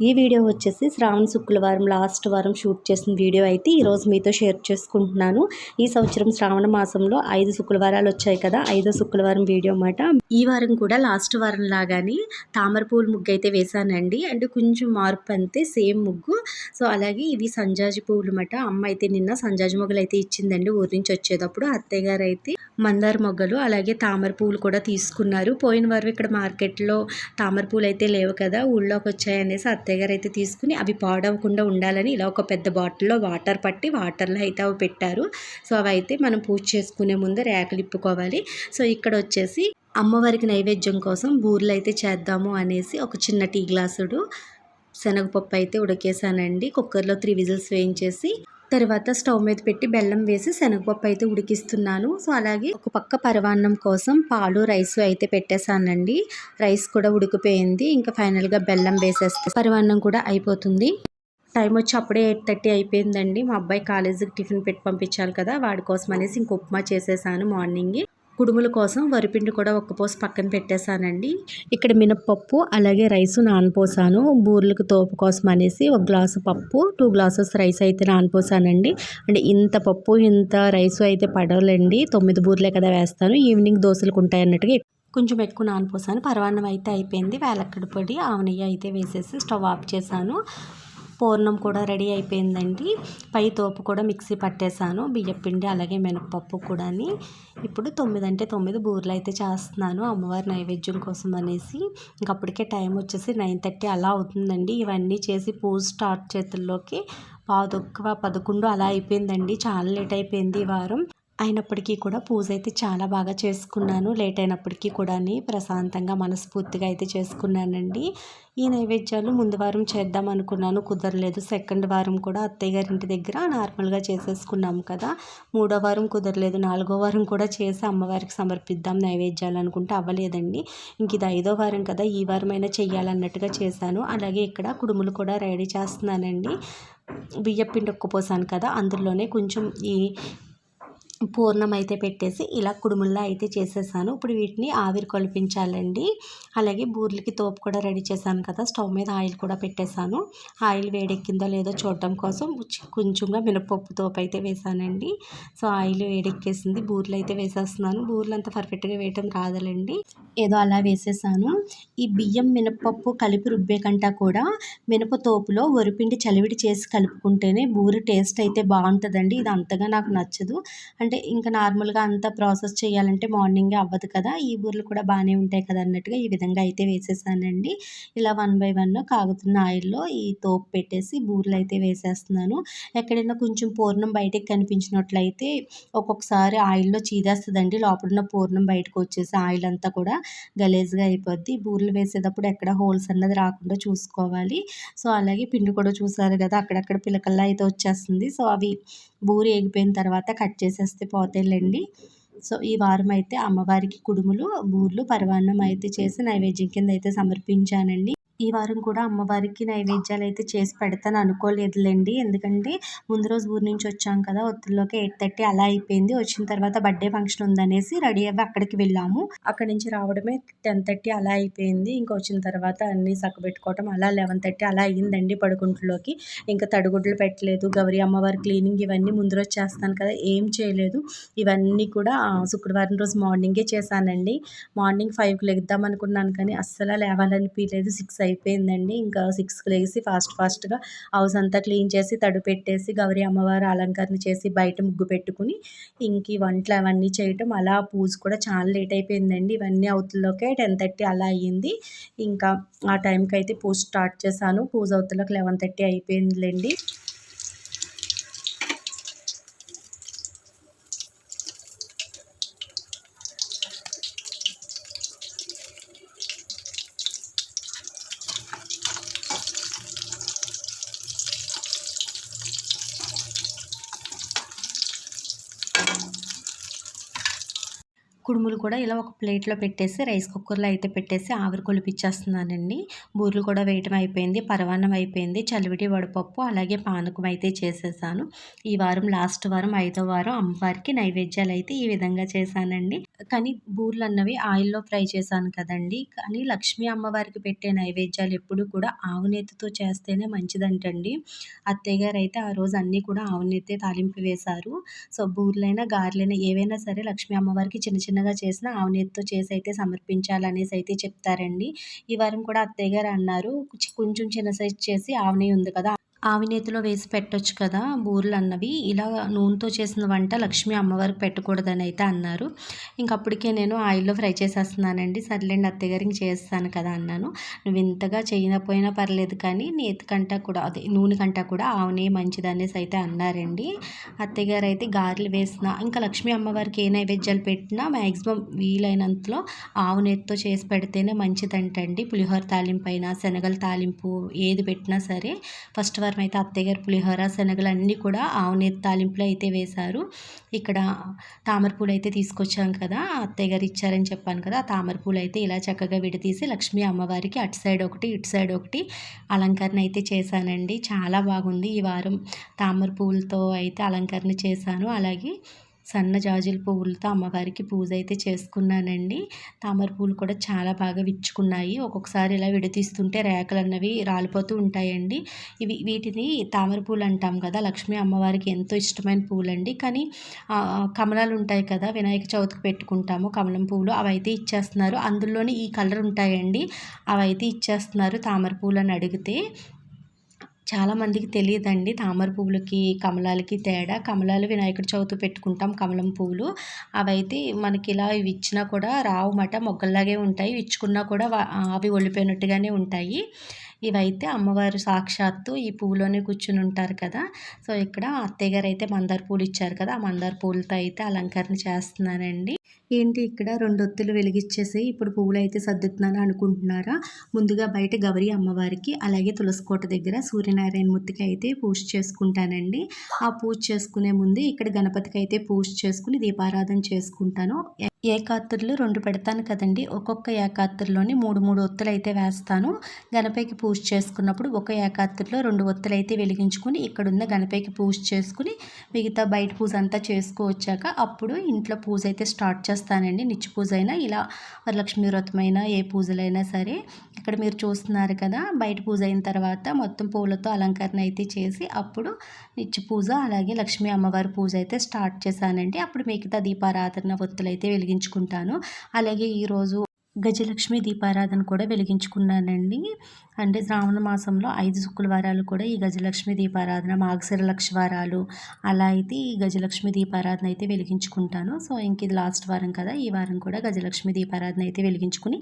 ఈ వీడియో వచ్చేసి శ్రావణ శుక్రవారం లాస్ట్ వారం షూట్ చేసిన వీడియో అయితే ఈరోజు మీతో షేర్ చేసుకుంటున్నాను. ఈ సంవత్సరం శ్రావణ మాసంలో ఐదు శుక్రవారాలు వచ్చాయి కదా ఐదో శుక్రవారం వీడియో అన్నమాట. ఈ వారం కూడా లాస్ట్ వారం లాగానే తామర పూల ముగ్గు అయితే వేశానండి. అంటే కొంచెం మార్పు అంతే సేమ్ ముగ్గు. సో అలాగే ఇవి సంజాజి పువ్వులు అన్నమాట. అమ్మ అయితే నిన్న సంజాజి మొగ్గలు అయితే ఇచ్చిందండి ఊరి నుంచి వచ్చేటప్పుడు. అత్తయ్య గారు అయితే మందార మొగ్గలు అలాగే తామర పువ్వులు కూడా తీసుకున్నారు. పోయిన వారం ఇక్కడ మార్కెట్లో తామర పూలు అయితే లేవు కదా ఊళ్ళోకి వచ్చాయనేసి అత్తయ్య గారు అయితే తీసుకుని అవి పాడవకుండా ఉండాలని ఇలా ఒక పెద్ద బాటిల్లో వాటర్ పట్టి వాటర్లో అయితే అవి పెట్టారు. సో అవి అయితే మనం పూజ చేసుకునే ముందు రేకలు ఇప్పుకోవాలి. సో ఇక్కడ వచ్చేసి అమ్మవారికి నైవేద్యం కోసం బూర్లు అయితే చేద్దాము అనేసి ఒక చిన్న టీ గ్లాసుడు శనగపప్పు అయితే ఉడకేసానండి కుక్కర్లో త్రీ విజిల్స్ వేయించేసి తర్వాత స్టవ్ మీద పెట్టి బెల్లం వేసి శనగపప్పు అయితే ఉడికిస్తున్నాను. సో అలాగే ఒక పక్క పరవాన్నం కోసం పాలు రైస్ అయితే పెట్టేశానండి. రైస్ కూడా ఉడికిపోయింది. ఇంకా ఫైనల్గా బెల్లం వేసేస్తే పరవాన్నం కూడా అయిపోతుంది. టైం వచ్చి అప్పుడే ఎయిట్ థర్టీ అయిపోయిందండి. మా అబ్బాయి కాలేజీకి టిఫిన్ పెట్టి పంపించాలి కదా వాడి కోసం అనేసి ఇంక ఉప్మా చేసేసాను మార్నింగ్. కుడుముల కోసం వరిపిండి కూడా ఒక్క పోసు పక్కన పెట్టేశానండి. ఇక్కడ మినప్పప్పు అలాగే రైస్ నానపోసాను. బూర్లకు తోపు కోసం అనేసి ఒక గ్లాసు పప్పు టూ గ్లాసెస్ రైస్ అయితే నానపోసానండి. అంటే ఇంత పప్పు ఇంత రైస్ అయితే పడవలండి తొమ్మిది బూర్లే కదా వేస్తాను. ఈవినింగ్ దోశలకు ఉంటాయి అన్నట్టుగా కొంచెం ఎక్కువ నానపోసాను. పరవాన్నం అయితే అయిపోయింది. వేలక్కడి పొడి ఆవనయ్య అయితే వేసేసి స్టవ్ ఆఫ్ చేశాను. పూర్ణం కూడా రెడీ అయిపోయిందండి. పై తోపు కూడా మిక్సీ పట్టేశాను. బియ్యపిండి అలాగే మినపప్పు కూడా ఇప్పుడు తొమ్మిది అంటే తొమ్మిది బూరెలు అయితే చేస్తున్నాను అమ్మవారి నైవేద్యం కోసం అనేసి. ఇంకప్పటికే టైం వచ్చేసి నైన్ థర్టీ అలా అవుతుందండి. ఇవన్నీ చేసి పూజ స్టార్ట్ చేతుల్లోకి పాదొక్క పదకొండు అలా అయిపోయిందండి. చాలా లేట్ అయిపోయింది ఈ వారం. అయినప్పటికీ కూడా పూజ అయితే చాలా బాగా చేసుకున్నాను. లేట్ అయినప్పటికీ కూడా ప్రశాంతంగా మనస్ఫూర్తిగా అయితే చేసుకున్నానండి. ఈ నైవేద్యాలు ముందు వారం చేద్దాం అనుకున్నాను. కుదరలేదు. సెకండ్ వారం కూడా అత్తయ్య గారి ఇంటి దగ్గర నార్మల్గా చేసేసుకున్నాము కదా. మూడో వారం కుదరలేదు. నాలుగో వారం కూడా చేసి అమ్మవారికి సమర్పిద్దాం నైవేద్యాలు అనుకుంటే అవ్వలేదండి. ఇంక ఇది ఐదో వారం కదా. ఈ వారమైనా చెయ్యాలన్నట్టుగా చేశాను. అలాగే ఇక్కడ కుడుములు కూడా రెడీ చేస్తున్నానండి. బియ్యపిండి ఒక్కపోసాను కదా. అందులోనే కొంచెం ఈ పూర్ణం అయితే పెట్టేసి ఇలా కుడుముల్లా అయితే చేసేసాను. ఇప్పుడు వీటిని ఆవిరి కొలిపించాలండి. అలాగే బూర్లకి తోపు కూడా రెడీ చేశాను కదా స్టవ్ మీద ఆయిల్ కూడా పెట్టేశాను. ఆయిల్ వేడెక్కిందో లేదో చూడటం కోసం కొంచెంగా మినపప్పు తోపు అయితే వేసానండి సో ఆయిల్ వేడెక్కేసింది. బూర్లు అయితే వేసేస్తున్నాను. బూర్లు అంత పర్ఫెక్ట్గా వేయటం రాదలండి. ఏదో అలా వేసేసాను. ఈ బియ్యం మినపప్పు కలిపి రుబ్బే కంటా కూడా మినప తోపులో వరిపిండి చలివిడి చేసి కలుపుకుంటేనే బూరి టేస్ట్ అయితే బాగుంటుందండి. ఇది అంతగా నాకు నచ్చదు. అంటే ఇంకా నార్మల్గా అంత ప్రాసెస్ చేయాలంటే మార్నింగే అవ్వదు కదా ఈ బూరెలు కూడా బాగానే ఉంటాయి కదా అన్నట్టుగా ఈ విధంగా అయితే వేసేసానండి. ఇలా వన్ బై వన్ కాగుతున్న ఆయిల్లో ఈ తోపు పెట్టేసి బూరెలు అయితే వేసేస్తున్నాను. ఎక్కడైనా కొంచెం పూర్ణం బయటకు కనిపించినట్లయితే ఒక్కొక్కసారి ఆయిల్లో చీదేస్తుందండి లోపల పూర్ణం బయటకు వచ్చేసి ఆయిల్ అంతా కూడా గలేజ్గా అయిపోద్ది. బూరెలు వేసేటప్పుడు ఎక్కడ హోల్స్ అన్నది రాకుండా చూసుకోవాలి. సో అలాగే పిండి కూడా చూసారు కదా అక్కడక్కడ పిలకల్లా అయితే వచ్చేస్తుంది. సో అవి బూరి ఎగిపోయిన తర్వాత కట్ చేసేస్తే పోతేలేండి. సో ఈ వారం అయితే అమ్మవారికి కుడుములు బూర్లు పరమాన్నం అయితే చేసి నైవేద్యం కింద అయితే సమర్పించానండి. ఈ వారం కూడా అమ్మవారికి నైవేద్యాలు అయితే చేసి పెడతాను. అనుకోలేదులేండి. ఎందుకంటే ముందు రోజు ఊరి నుంచి వచ్చాం కదా ఒత్తుల్లోకి ఎయిట్ థర్టీ అలా అయిపోయింది. వచ్చిన తర్వాత బర్త్డే ఫంక్షన్ ఉందనేసి రెడీ అయ్యి అక్కడికి వెళ్ళాము. అక్కడి నుంచి రావడమే టెన్ థర్టీ అలా అయిపోయింది. ఇంకా వచ్చిన తర్వాత అన్నీ సక్కబెట్టుకోవటం అలా లెవెన్ థర్టీ అలా అయ్యిందండి పడుకుంట్లోకి. ఇంకా తడిగుడ్లు పెట్టలేదు. గౌరీ అమ్మవారి క్లీనింగ్ ఇవన్నీ ముందు రోజు చేస్తాను కదా ఏం చేయలేదు. ఇవన్నీ కూడా శుక్రవారం రోజు మార్నింగే చేశానండి. మార్నింగ్ ఫైవ్కి లెగుద్దాం అనుకున్నాను కానీ అస్సలు లేవాలనిపించలేదు సిక్స్ అయిపోయిందండి. ఇంకా సిక్స్కి లేసి ఫాస్ట్ ఫాస్ట్గా హౌస్ అంతా క్లీన్ చేసి తడు పెట్టేసి గౌరీ అమ్మవారు అలంకరణ చేసి బయట ముగ్గు పెట్టుకుని ఇంక వంటలు అవన్నీ చేయటం అలా పూజ కూడా చాలా లేట్ అయిపోయిందండి. ఇవన్నీ అవుతుల్లోకే టెన్ థర్టీ అలా అయ్యింది. ఇంకా ఆ టైంకి అయితే పూజ స్టార్ట్ చేశాను. పూజ అవుతులకు లెవెన్ థర్టీ అయిపోయిందిలేండి. కుడుములు కూడా ఇలా ఒక ప్లేట్లో పెట్టేసి రైస్ కుక్కర్లో అయితే పెట్టేసి ఆవిరి కొలిపించేస్తున్నానండి బూరెలు కూడా వేయటం అయిపోయింది పరవాన్నం అయిపోయింది చలివిడి వడపప్పు అలాగే పానకం అయితే చేసేసాను. ఈ వారం లాస్ట్ వారం ఐదో వారం అమ్మవారికి నైవేద్యాలు అయితే ఈ విధంగా చేశానండి. కానీ బూరెలు అన్నవి ఆయిల్లో ఫ్రై చేశాను కదండి. కానీ లక్ష్మీ అమ్మవారికి పెట్టే నైవేద్యాలు ఎప్పుడు కూడా ఆవు చేస్తేనే మంచిదంటండి. అత్తయ్య గారు అయితే ఆ రోజు అన్నీ కూడా ఆవు తాలింపు వేశారు. సో బూరెలైనా గారెలైనా ఏవైనా సరే లక్ష్మీ అమ్మవారికి చిన్న చిన్న చిన్నగా చేసిన ఆవు చేసి అయితే సమర్పించాలనేసి అయితే చెప్తారండి. ఈ వారం కూడా అత్తయ్య గారు అన్నారు కొంచెం చిన్న సైజ్ చేసి ఆవు ఉంది కదా. ఆవినేతిలో వేసి పెట్టొచ్చు కదా బూరెలు అన్నవి. ఇలా నూనెతో చేసిన వంట లక్ష్మీ అమ్మవారికి పెట్టకూడదని అయితే అన్నారు. ఇంకప్పటికే నేను ఆయిల్లో ఫ్రై చేసేస్తున్నానండి. సర్లేండి అత్తగారికి చేస్తాను కదా అన్నాను. నువ్వు ఇంతగా చేయకపోయినా పర్లేదు కానీ నేతి కంటా కూడా అదే నూనె కంటా కూడా ఆవునే మంచిదనేసి అయితే అన్నారండి. అత్తగారు అయితే గారెలు వేసిన ఇంకా లక్ష్మీ అమ్మవారికి ఏ నైవేద్యాలు పెట్టినా మ్యాక్సిమం వీలైనంతలో ఆవు నేతితో చేసి పెడితేనే మంచిదంటండి. పులిహోర తాలింపు అయినా శనగల తాలింపు ఏది పెట్టినా సరే ఫస్ట్ వారం అయితే అత్తయ్య గారు పులిహోర శనగలు అన్నీ కూడా ఆవు తాలింపులో అయితే వేశారు. ఇక్కడ తామర పూలు అయితే తీసుకొచ్చాం కదా అత్తయ్య గారు ఇచ్చారని చెప్పాను కదా ఆ తామర పూలు అయితే ఇలా చక్కగా విడతీసి లక్ష్మీ అమ్మవారికి అటు సైడ్ ఒకటి ఇటు సైడ్ ఒకటి అలంకరణ అయితే చేశానండి. చాలా బాగుంది. ఈ వారం తామర పూలతో అయితే అలంకరణ చేశాను. అలాగే సన్న జాజుల పువ్వులతో అమ్మవారికి పూజ అయితే చేసుకున్నానండి. తామర పూలు కూడా చాలా బాగా విచ్చుకున్నాయి. ఒక్కొక్కసారి ఇలా విడతీస్తుంటే రేఖలు అన్నవి రాలిపోతూ ఉంటాయండి. ఇవి వీటిని తామర పూలు అంటాం కదా లక్ష్మీ అమ్మవారికి ఎంతో ఇష్టమైన పూలండి. కానీ కమలాలు ఉంటాయి కదా వినాయక చవితికి పెట్టుకుంటాము కమలం పూలు అవి అయితే ఇచ్చేస్తున్నారు. అందులోనే ఈ కలర్ ఉంటాయండి. అవి అయితే ఇచ్చేస్తున్నారు తామర పూలు అని అడిగితే. చాలామందికి తెలియదండి. తామర పువ్వులకి కమలాలకి తేడా. కమలాలు వినాయకుడి చవితి పెట్టుకుంటాం కమలం పువ్వులు. అవైతే మనకి ఇలా ఇవి ఇచ్చినా కూడా రావుమాట మొగ్గల్లాగే ఉంటాయి. ఇచ్చుకున్నా కూడా అవి ఒళ్ళిపోయినట్టుగానే ఉంటాయి. ఇవైతే అమ్మవారు సాక్షాత్తు ఈ పువ్వులోనే కూర్చుని ఉంటారు కదా. సో ఇక్కడ అత్తయ్య గారు అయితే మందార పూలు ఇచ్చారు కదా. ఆ మందార పూలతో అయితే అలంకరణ చేస్తున్నానండి ఏంటి ఇక్కడ రెండు ఒత్తులు వెలిగించేసి ఇప్పుడు పువ్వులు అయితే సర్దుతున్నాను అనుకుంటున్నారా? ముందుగా బయట గౌరీ అమ్మవారికి అలాగే తులసికోట దగ్గర సూర్యనారాయణ మూర్తికి అయితే పూజ చేసుకుంటానండి. ఆ పూజ చేసుకునే ముందు ఇక్కడ గణపతికి అయితే పూజ చేసుకుని దీపారాధన చేసుకుంటాను. ఏకాత్రులు రెండు పెడతాను కదండి. ఒక్కొక్క ఏకాత్తుల్లోని మూడు మూడు ఒత్తులు అయితే వేస్తాను. గణపతికి పూజ చేసుకున్నప్పుడు ఒక ఏకాత్తుల్లో రెండు ఒత్తులు అయితే వెలిగించుకుని ఇక్కడున్న గణపతికి పూజ చేసుకుని మిగతా బయట పూజ అంతా చేసుకువచ్చాక అప్పుడు ఇంట్లో పూజ అయితే స్టార్ట్ చేస్తానండి. నిత్య పూజ అయినా ఇలా వరలక్ష్మి వ్రతమైనా ఏ పూజలైనా సరే. ఇక్కడ మీరు చూస్తున్నారు కదా బయట పూజ అయిన తర్వాత మొత్తం పూలతో అలంకరణ అయితే చేసి అప్పుడు నిత్య పూజ అలాగే లక్ష్మీ అమ్మవారి పూజ అయితే స్టార్ట్ చేశానండి. అప్పుడు మిగతా దీపారాధన ఒత్తులు అయితే వెలిగి ఉపయోగించుకుంటాను. అలాగే ఈరోజు గజలక్ష్మి దీపారాధన కూడా వెలిగించుకున్నానండి. అంటే శ్రావణ మాసంలో ఐదు శుక్రవారాలు కూడా ఈ గజలక్ష్మి దీపారాధన మాగసర లక్షవారాలు అలా అయితే ఈ గజలక్ష్మి దీపారాధన అయితే వెలిగించుకుంటాను. సో ఇంక ఇది లాస్ట్ వారం కదా ఈ వారం కూడా గజలక్ష్మి దీపారాధన అయితే వెలిగించుకుని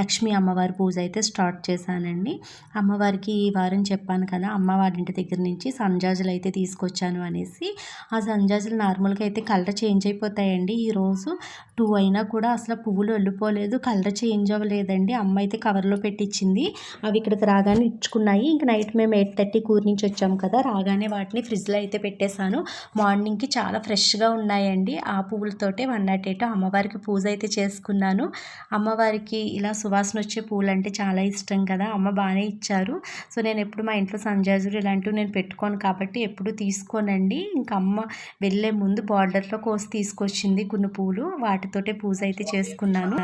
లక్ష్మీ అమ్మవారి పూజ అయితే స్టార్ట్ చేశానండి. అమ్మవారికి ఈ వారం చెప్పాను కదా అమ్మవారింటి దగ్గర నుంచి సంజాజులు అయితే తీసుకొచ్చాను అనేసి. ఆ సంజాజులు నార్మల్గా అయితే కలర్ చేంజ్ అయిపోతాయండి. ఈరోజు టూ అయినా కూడా అసలు పువ్వులు వెళ్ళిపోలేదు కలర్ చేంజ్ అవ్వలేదండి అమ్మ అయితే కవర్లో పెట్టించింది అవి ఇక్కడికి రాగానే ఇచ్చుకున్నాయి. ఇంక నైట్ మేము ఎయిట్ థర్టీ కూర్ నుంచి వచ్చాము కదా రాగానే వాటిని ఫ్రిడ్జ్లో అయితే పెట్టేశాను. మార్నింగ్కి చాలా ఫ్రెష్గా ఉన్నాయండి. ఆ పువ్వులతోటే వన్ నాట్ ఎయిట్ అమ్మవారికి పూజ అయితే చేసుకున్నాను. అమ్మవారికి ఇలా సువాసన వచ్చే పూలు అంటే చాలా ఇష్టం కదా అమ్మ బాగానే ఇచ్చారు. సో నేను ఎప్పుడు మా ఇంట్లో సంజాజులు ఇలాంటివి నేను పెట్టుకోను కాబట్టి ఎప్పుడు తీసుకోనండి. ఇంకా అమ్మ వెళ్ళే ముందు బార్డర్లో కోసి తీసుకొచ్చింది కొన్ని పూలు. వాటితోటే పూజ అయితే చేసుకున్నాను.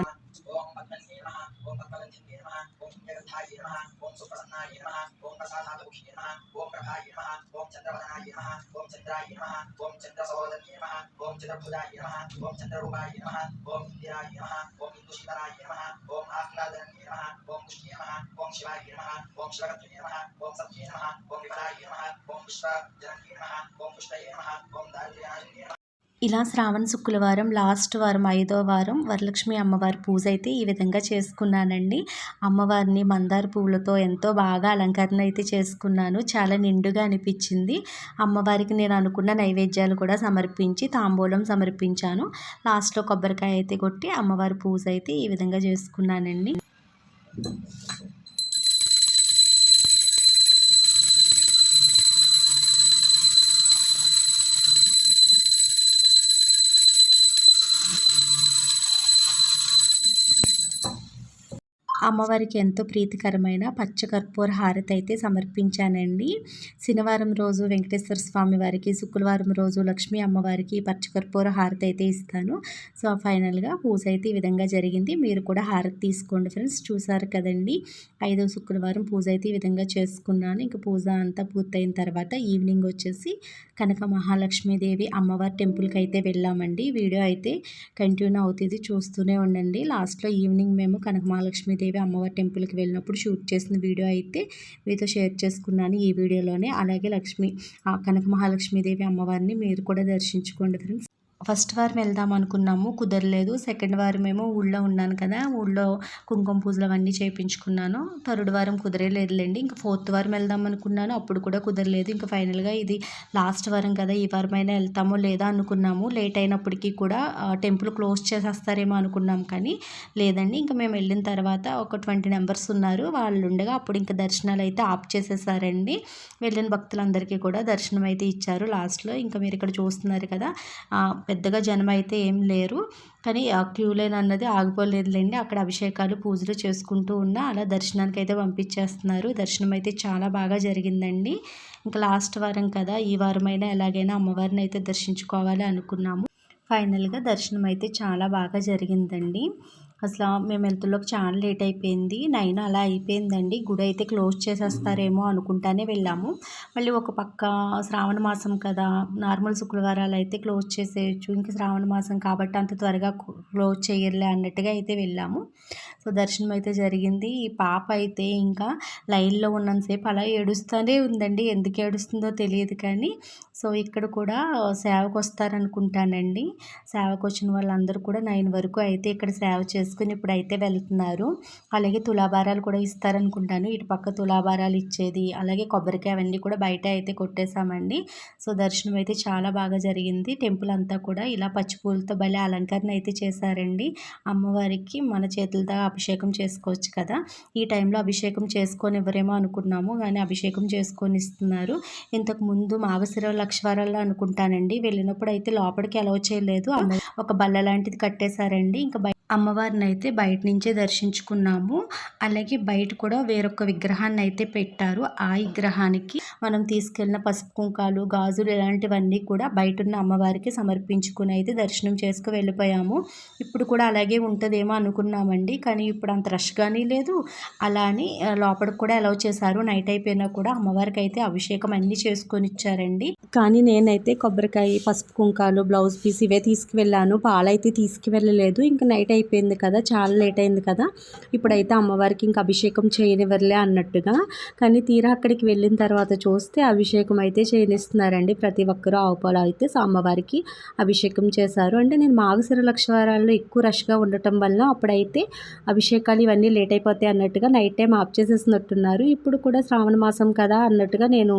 సుప్రసన్నాయ నమ ఓం ప్రసాదాదౌషియ నమ ఓం ప్రభాయ నమ ఓం చంద్రవదనాయ నమ ఓం చంద్రాయ నమ ఓం చంద్రసహోదర్య నమ ఓం చంద్రభుజాయ నమ ఓం చంద్రరూపాయ నమ ఓం ఇందిరాయ నమ ఓం ఇందుశీతరాయ నమ ఓం ఆహ్లాదనయ నమ ఓం పుష్ణ్య నమ ఓం శివాయ నమ ఓం శివగత్రయ నమ ఓం సత్య నమ ఓం విమలాయ నమ ఓం పుష్పజనన్య నమ ఓం పుష్టయ నమ ఓం దారిద్ర్యనాశిన్య నమ ఇలా శ్రావణ శుక్రవారం లాస్ట్ వారం ఐదో వారం వరలక్ష్మి అమ్మవారి పూజ అయితే ఈ విధంగా చేసుకున్నానండి. అమ్మవారిని మందార పువ్వులతో ఎంతో బాగా అలంకరణ అయితే చేసుకున్నాను. చాలా నిండుగా అనిపించింది. అమ్మవారికి నేను అనుకున్న నైవేద్యాలు కూడా సమర్పించి తాంబూలం సమర్పించాను. లాస్ట్లో కొబ్బరికాయ అయితే కొట్టి అమ్మవారి పూజ అయితే ఈ విధంగా చేసుకున్నానండి. అమ్మవారికి ఎంతో ప్రీతికరమైన పచ్చకర్పూర హారతి అయితే సమర్పించానండి. శనివారం రోజు వెంకటేశ్వర స్వామి వారికి శుక్రవారం రోజు లక్ష్మీ అమ్మవారికి పచ్చకర్పూర హారతి అయితే ఇస్తాను. సో ఫైనల్గా పూజ అయితే ఈ విధంగా జరిగింది. మీరు కూడా హారతి తీసుకోండి ఫ్రెండ్స్. చూసారు కదండి. ఐదో శుక్రవారం పూజ అయితే ఈ విధంగా చేసుకున్నాను. ఇంకా పూజ అంతా పూర్తయిన తర్వాత ఈవినింగ్ వచ్చేసి కనక మహాలక్ష్మీదేవి అమ్మవారి టెంపుల్కి అయితే వెళ్ళామండి. వీడియో అయితే కంటిన్యూ అవుతుంది. చూస్తూనే ఉండండి. లాస్ట్లో ఈవినింగ్ మేము కనక మహాలక్ష్మీదేవి అమ్మవారి టెంపుల్కి వెళ్ళినప్పుడు షూట్ చేసిన వీడియో అయితే మీతో షేర్ చేసుకున్నాను ఈ వీడియోలోనే. అలాగే లక్ష్మి కనక మహాలక్ష్మీదేవి అమ్మవారిని మీరు కూడా దర్శించుకోండి ఫ్రెండ్స్. ఫస్ట్ వారం వెళ్దాం అనుకున్నాము కుదరలేదు. సెకండ్ వారం ఏమో ఊళ్ళో ఉన్నాను కదా ఊళ్ళో కుంకుమ పూజలు అవన్నీ చేయించుకున్నాను థర్డ్ వారం కుదరలేదులేండి. ఇంకా ఫోర్త్ వారం వెళ్దాం అనుకున్నాను అప్పుడు కూడా కుదరలేదు. ఇంకా ఫైనల్గా ఇది లాస్ట్ వారం కదా ఈ వారం అయినా వెళ్తామో లేదా అనుకున్నాము. లేట్ అయినప్పటికీ కూడా టెంపుల్ క్లోజ్ చేసేస్తారేమో అనుకున్నాం కానీ లేదండి. ఇంకా మేము వెళ్ళిన తర్వాత ఒక ట్వంటీ మెంబర్స్ ఉన్నారు. వాళ్ళు ఉండగా అప్పుడు ఇంకా దర్శనాలు అయితే ఆఫ్ చేసేసారండి. వెళ్ళిన భక్తులందరికీ కూడా దర్శనం అయితే ఇచ్చారు లాస్ట్లో. ఇంకా మీరు ఇక్కడ చూస్తున్నారు కదా పెద్దగా జనం అయితే ఏం లేరు. కానీ ఆ క్యూ లైన్ అన్నది ఆగిపోలేదులేండి. అక్కడ అభిషేకాలు పూజలు చేసుకుంటూ ఉన్నా అలా దర్శనానికి అయితే పంపించేస్తున్నారు. దర్శనం అయితే చాలా బాగా జరిగిందండి. ఇంకా లాస్ట్ వారం కదా ఈ వారమైనా ఎలాగైనా అమ్మవారిని అయితే దర్శించుకోవాలి అనుకున్నాము. ఫైనల్గా దర్శనం అయితే చాలా బాగా జరిగిందండి. అసలు మేము వెళ్తులోకి చాలా లేట్ అయిపోయింది. నైన్ అలా అయిపోయిందండి. గుడి అయితే క్లోజ్ చేసేస్తారేమో అనుకుంటానే వెళ్ళాము. మళ్ళీ ఒక పక్క శ్రావణ మాసం కదా నార్మల్ శుక్రవారాలు అయితే క్లోజ్ చేసేయచ్చు. ఇంకా శ్రావణ మాసం కాబట్టి అంత త్వరగా క్లోజ్ చేయర్లే అన్నట్టుగా అయితే వెళ్ళాము. సో దర్శనం అయితే జరిగింది. ఈ పాప అయితే ఇంకా లైన్లో ఉన్నంతసేపు అలా ఏడుస్తూనే ఉందండి. ఎందుకు ఏడుస్తుందో తెలియదు కానీ సో ఇక్కడ కూడా సేవకు వస్తారనుకుంటానండి సేవకు వచ్చిన వాళ్ళందరూ కూడా నైన్ వరకు అయితే ఇక్కడ సేవ చేసుకుని ఇప్పుడు అయితే వెళ్తున్నారు. అలాగే తులాభారాలు కూడా ఇస్తారనుకుంటాను. ఇటు పక్క తులాభారాలు ఇచ్చేది అలాగే కొబ్బరికాయ అవన్నీ కూడా బయట అయితే కొట్టేశామండి. సో దర్శనం అయితే చాలా బాగా జరిగింది. టెంపుల్ అంతా కూడా ఇలా పచ్చి పూలతో భలే అలంకరణ అయితే చేశారండి. అమ్మవారికి మన చేతులతో అభిషేకం చేసుకోవచ్చు కదా. ఈ టైంలో అభిషేకం చేసుకొని ఎవరేమో అనుకున్నాము. కానీ అభిషేకం చేసుకొని ఇస్తున్నారు ఇంతకు ముందు మాగశిర లక్షవారాల్లో అనుకుంటానండి. వెళ్ళినప్పుడు అయితే లోపలికి అలౌ చేయలేదు. ఒక బల్ల లాంటిది కట్టేశారండి. ఇంకా బయ అమ్మవారిని అయితే బయట నుంచే దర్శించుకున్నాము. అలాగే బయట కూడా వేరొక విగ్రహాన్ని అయితే పెట్టారు. ఆ విగ్రహానికి మనం తీసుకెళ్ళిన పసుపు కుంకాలు గాజులు ఇలాంటివన్నీ కూడా బయట ఉన్న అమ్మవారికి సమర్పించుకుని అయితే దర్శనం చేసుకు వెళ్ళిపోయాము. ఇప్పుడు కూడా అలాగే ఉంటుందేమో అనుకున్నామండి. కానీ ఇప్పుడు అంత రష్ కానీ లేదు. అలా అని లోపలికి కూడా అలౌ చేశారు. నైట్ అయిపోయినా కూడా అమ్మవారికి అయితే అభిషేకం అన్నీ చేసుకొని ఇచ్చారండి కానీ నేనైతే కొబ్బరికాయ పసుపు కుంకాలు బ్లౌజ్ పీస్ ఇవే తీసుకువెళ్ళాను. పాలైతే తీసుకువెళ్ళలేదు. ఇంకా నైట్ అయిపోయింది కదా చాలా లేట్ అయింది కదా. ఇప్పుడైతే అమ్మవారికి ఇంకా అభిషేకం చేయనివ్వరులే అన్నట్టుగా. కానీ తీరా అక్కడికి వెళ్ళిన తర్వాత చూస్తే అభిషేకం అయితే చేయనిస్తున్నారండి. ప్రతి ఒక్కరూ ఆవుపాలు అయితే అమ్మవారికి అభిషేకం చేశారు. అంటే నేను మాగశిర లక్షవారాల్లో ఎక్కువ రష్గా ఉండటం వల్ల అప్పుడైతే అభిషేకాలు ఇవన్నీ లేట్ అయిపోతాయి అన్నట్టుగా నైట్ టైం ఆఫ్ చేసేసినట్టున్నారు ఇప్పుడు కూడా శ్రావణ మాసం కదా అన్నట్టుగా నేను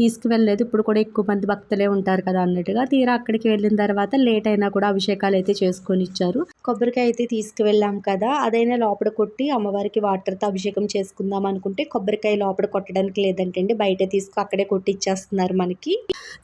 తీసుకువెళ్ళలేదు. ఇప్పుడు కూడా ఎక్కువ మంది భక్తులే ఉంటారు కదా అన్నట్టుగా. తీరా అక్కడికి వెళ్ళిన తర్వాత లేట్ అయినా కూడా అభిషేకాలు అయితే చేసుకొని ఇచ్చారు. కొబ్బరికాయ అయితే తీసుకువెళ్ళాం కదా అదైనా లోపల కొట్టి అమ్మవారికి వాటర్తో అభిషేకం చేసుకుందాం అనుకుంటే కొబ్బరికాయ లోపల కొట్టడానికి లేదంటండి బయట తీసుకు అక్కడే కొట్టిచ్చేస్తున్నారు మనకి.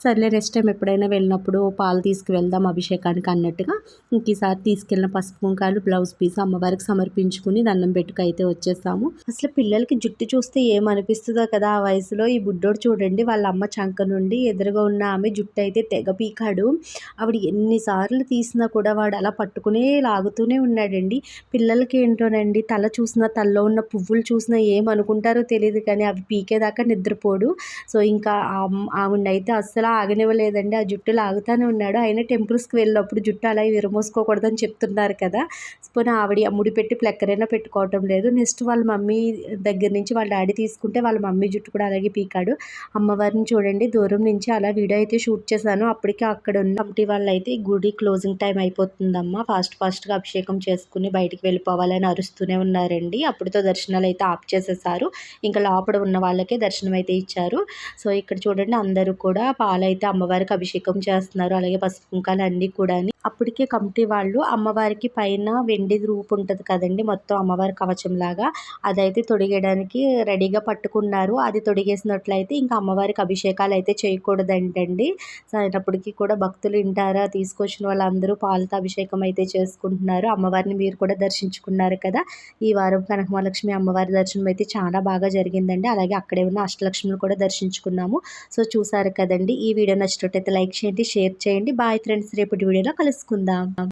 సర్లే రెస్ట్ టైం ఎప్పుడైనా వెళ్ళినప్పుడు పాలు తీసుకువెళ్దాం అభిషేకానికి అన్నట్టుగా. ఇంక ఈసారి తీసుకెళ్ళిన పసుపు కుంకాలు బ్లౌజ్ పీస్ అమ్మవారికి సమర్పించుకుని దండం పెట్టుకు అయితే వచ్చేసాము. అసలు పిల్లలకి జుట్టు చూస్తే ఏమనిపిస్తుందో కదా ఆ వయసులో ఈ బుడ్డోడు చూడండి వాళ్ళ అమ్మ చంక నుండి ఎదురుగా ఉన్న ఆమె జుట్టు అయితే తెగ పీకాడు. ఆవిడ ఎన్నిసార్లు తీసినా కూడా వాడు అలా పట్టుకునే లాగుతూనే ఉన్నాడండి. పిల్లలకి ఏంటోనండి తల చూసినా తలలో ఉన్న పువ్వులు చూసినా ఏమనుకుంటారో తెలియదు కానీ అవి పీకేదాకా నిద్రపోడు. సో ఇంకా ఆవిడ అయితే అస్సలు ఆగనివ్వలేదండి. ఆ జుట్టు లాగుతానే ఉన్నాడు. ఆయన టెంపుల్స్కి వెళ్ళినప్పుడు జుట్టు అలా విరమోసుకోకూడదని చెప్తున్నారు కదా. పోనీ ఆవిడ అమ్ముడి ముడి పెట్టి ప్లెక్కరైనా పెట్టుకోవటం లేదు. నెక్స్ట్ వాళ్ళ మమ్మీ దగ్గర నుంచి వాళ్ళ డాడీ తీసుకుంటే వాళ్ళ మమ్మీ జుట్టు కూడా అలాగే పీకాడు. అమ్మవారిని చూడండి దూరం నుంచి అలా వీడియో అయితే షూట్ చేశాను. అప్పటికే అక్కడ ఉన్న కమిటీ వాళ్ళు అయితే గుడి క్లోజింగ్ టైం అయిపోతుందమ్మా. ఫాస్ట్ ఫాస్ట్గా అభిషేకం చేసుకుని బయటికి వెళ్ళిపోవాలని అరుస్తూనే ఉన్నారండి. అప్పటితో దర్శనాలు అయితే ఆఫ్ చేసేసారు. ఇంకా లోపల ఉన్న వాళ్ళకే దర్శనం అయితే ఇచ్చారు. సో ఇక్కడ చూడండి అందరూ కూడా పాలైతే అమ్మవారికి అభిషేకం చేస్తున్నారు. అలాగే పసుపు కుంకాలు అన్నీ కూడా అప్పటికే కమిటీ వాళ్ళు అమ్మవారికి పైన వెండి రూపు ఉంటుంది కదండి మొత్తం అమ్మవారి కవచం లాగా అదైతే తొడిగేయడానికి రెడీగా పట్టుకున్నారు. అది తొడిగేసినట్లయితే ఇంకా అమ్మవారికి అభిషేకాలు అయితే చేయకూడదంటండి. సో అయినప్పటికీ కూడా భక్తులు వింటారా తీసుకొచ్చిన వాళ్ళందరూ పాలతో అభిషేకం అయితే చేసుకుంటున్నారు. అమ్మ అమ్మవారిని మీరు కూడా దర్శించుకున్నారు కదా. ఈ వారం కనకమహాలక్ష్మి అమ్మవారి దర్శనం అయితే చాలా బాగా జరిగిందండి. అలాగే అక్కడే ఉన్న అష్టలక్ష్మిని కూడా దర్శించుకున్నాము. సో చూసారు కదండి. ఈ వీడియో నచ్చినట్టయితే లైక్ చేయండి షేర్ చేయండి. బాయ్ ఫ్రెండ్స్ రేపటి వీడియోలో కలుసుకుందాం.